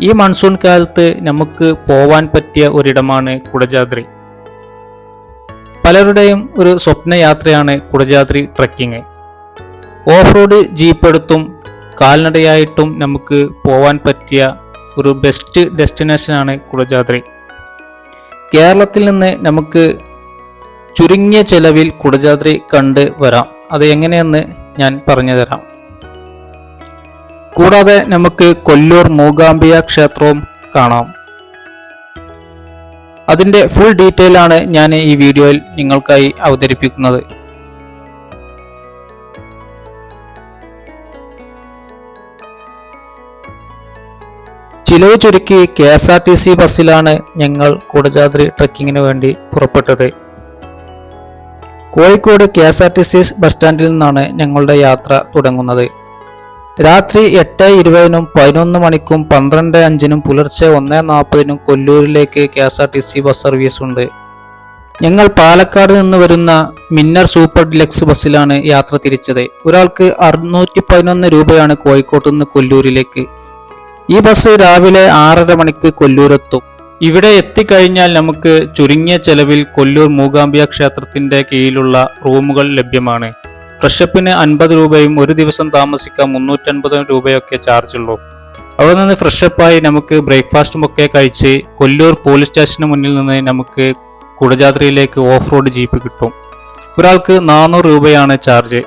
ഈ മൺസൂൺ കാലത്ത് നമുക്ക് പോവാൻ പറ്റിയ ഒരിടമാണ് കുടജാദ്രി. പലരുടെയും ഒരു സ്വപ്നയാത്രയാണ് Kodachadri trekking off road jeep എടുത്തും കാൽനടയായിട്ടും നമുക്ക് പോവാൻ പറ്റിയ ഒരു ബെസ്റ്റ് ഡെസ്റ്റിനേഷനാണ് കുടജാദ്രി. കേരളത്തിൽ നിന്ന് നമുക്ക് ചുരുങ്ങിയ ചെലവിൽ കുടജാദ്രി കണ്ട് വരാം. അത് എങ്ങനെയെന്ന് ഞാൻ പറഞ്ഞു തരാം. കൂടാതെ നമുക്ക് കൊല്ലൂർ മൂകാംബിക ക്ഷേത്രവും കാണാം. അതിന്റെ ഫുൾ ഡീറ്റെയിൽ ആണ് ഞാൻ ഈ വീഡിയോയിൽ നിങ്ങൾക്കായി അവതരിപ്പിക്കുന്നത്. ചിലവ് ചുരുക്കി K S R T C ബസ്സിലാണ് ഞങ്ങൾ കുടജാദ്രി ട്രക്കിങ്ങിന് വേണ്ടി പുറപ്പെട്ടത്. Kozhikode K S R T C bus സ്റ്റാൻഡിൽ നിന്നാണ് ഞങ്ങളുടെ യാത്ര തുടങ്ങുന്നത്. രാത്രി എട്ട് ഇരുപതിനും പതിനൊന്ന് മണിക്കും പന്ത്രണ്ട് അഞ്ചിനും പുലർച്ചെ ഒന്ന് നാൽപ്പതിനും കൊല്ലൂരിലേക്ക് K S R T C bus service ഉണ്ട്. ഞങ്ങൾ പാലക്കാട് നിന്ന് വരുന്ന മിന്നർ സൂപ്പർ ഡിലക്സ് ബസ്സിലാണ് യാത്ര തിരിച്ചത്. ഒരാൾക്ക് അറുന്നൂറ്റി പതിനൊന്ന് രൂപയാണ് കോഴിക്കോട്ട് നിന്ന് കൊല്ലൂരിലേക്ക്. ഈ ബസ് രാവിലെ ആറര മണിക്ക് കൊല്ലൂരെത്തും. ഇവിടെ എത്തിക്കഴിഞ്ഞാൽ നമുക്ക് ചുരുങ്ങിയ ചെലവിൽ കൊല്ലൂർ മൂകാംബിക ക്ഷേത്രത്തിന്റെ കീഴിലുള്ള റൂമുകൾ ലഭ്യമാണ്. ഫ്രഷപ്പിന് അൻപത് രൂപയും ഒരു ദിവസം താമസിക്കാൻ മുന്നൂറ്റൻപത് രൂപയൊക്കെ ചാർജ് ഉള്ളൂ. അവിടെ നിന്ന് ഫ്രഷപ്പായി നമുക്ക് ബ്രേക്ക്ഫാസ്റ്റും ഒക്കെ കഴിച്ച് കൊല്ലൂർ പോലീസ് സ്റ്റേഷന് മുന്നിൽ നിന്ന് നമുക്ക് കുടജാദ്രിയിലേക്ക് ഓഫ് റോഡ് ജീപ്പ് കിട്ടും. ഒരാൾക്ക് നാനൂറ് രൂപയാണ് ചാർജ്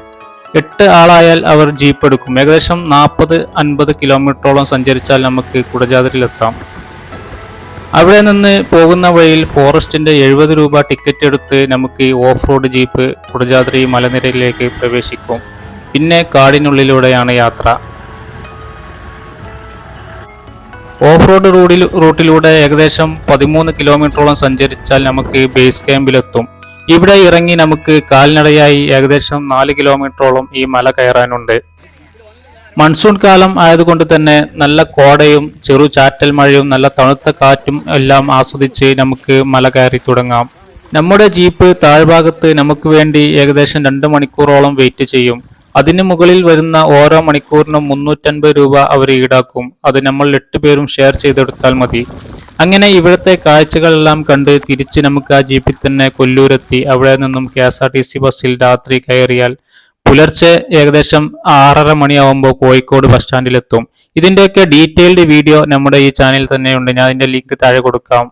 എട്ട് ആളായാൽ അവർ ജീപ്പ് എടുക്കും. ഏകദേശം നാൽപ്പത് അൻപത് കിലോമീറ്ററോളം സഞ്ചരിച്ചാൽ നമുക്ക് കുടജാദ്രിയിലെത്താം അവിടെ നിന്ന് പോകുന്ന വഴിയിൽ ഫോറസ്റ്റിന്റെ എഴുപത് രൂപ ടിക്കറ്റ് എടുത്ത് നമുക്ക് ഓഫ് റോഡ് ജീപ്പ് കുടജാദ്രി മലനിരയിലേക്ക് പ്രവേശിക്കും. പിന്നെ കാടിനുള്ളിലൂടെയാണ് യാത്ര. ഓഫ് റോഡ് റൂഡിൽ റൂട്ടിലൂടെ ഏകദേശം പതിമൂന്ന് കിലോമീറ്ററോളം സഞ്ചരിച്ചാൽ നമുക്ക് ബേസ് ക്യാമ്പിലെത്തും. ഇവിടെ ഇറങ്ങി നമുക്ക് കാൽനടയായി ഏകദേശം നാല് കിലോമീറ്ററോളം ഈ മല കയറാനുണ്ട്. മൺസൂൺ കാലം ആയതുകൊണ്ട് തന്നെ നല്ല കോടയും ചെറു ചാറ്റൽ മഴയും നല്ല തണുത്ത കാറ്റും എല്ലാം ആസ്വദിച്ച് നമുക്ക് മല കയറി തുടങ്ങാം. നമ്മുടെ ജീപ്പ് താഴ്ഭാഗത്ത് നമുക്ക് വേണ്ടി ഏകദേശം രണ്ട് മണിക്കൂറോളം വെയിറ്റ് ചെയ്യും. അതിന് മുകളിൽ വരുന്ന ഓരോ മണിക്കൂറിനും മുന്നൂറ്റൻപത് രൂപ അവർ ഈടാക്കും. അത് നമ്മൾ എട്ട് പേരും ഷെയർ ചെയ്തെടുത്താൽ മതി. അങ്ങനെ ഇവിടുത്തെ കാഴ്ചകളെല്ലാം കണ്ട് തിരിച്ച് നമുക്ക് ആ ജീപ്പിൽ തന്നെ കൊല്ലൂരെത്തി. അവിടെ നിന്നും കെ ബസ്സിൽ രാത്രി കയറിയാൽ പുലർച്ചെ ഏകദേശം ആറര മണിയാവുമ്പോൾ കോഴിക്കോട് ബസ് സ്റ്റാൻഡിലെത്തും. ഇതിന്റെയൊക്കെ ഡീറ്റെയിൽഡ് വീഡിയോ നമ്മുടെ ഈ ചാനലിൽ തന്നെയുണ്ട്. ഞാൻ അതിന്റെ ലിങ്ക് താഴെ കൊടുക്കാം.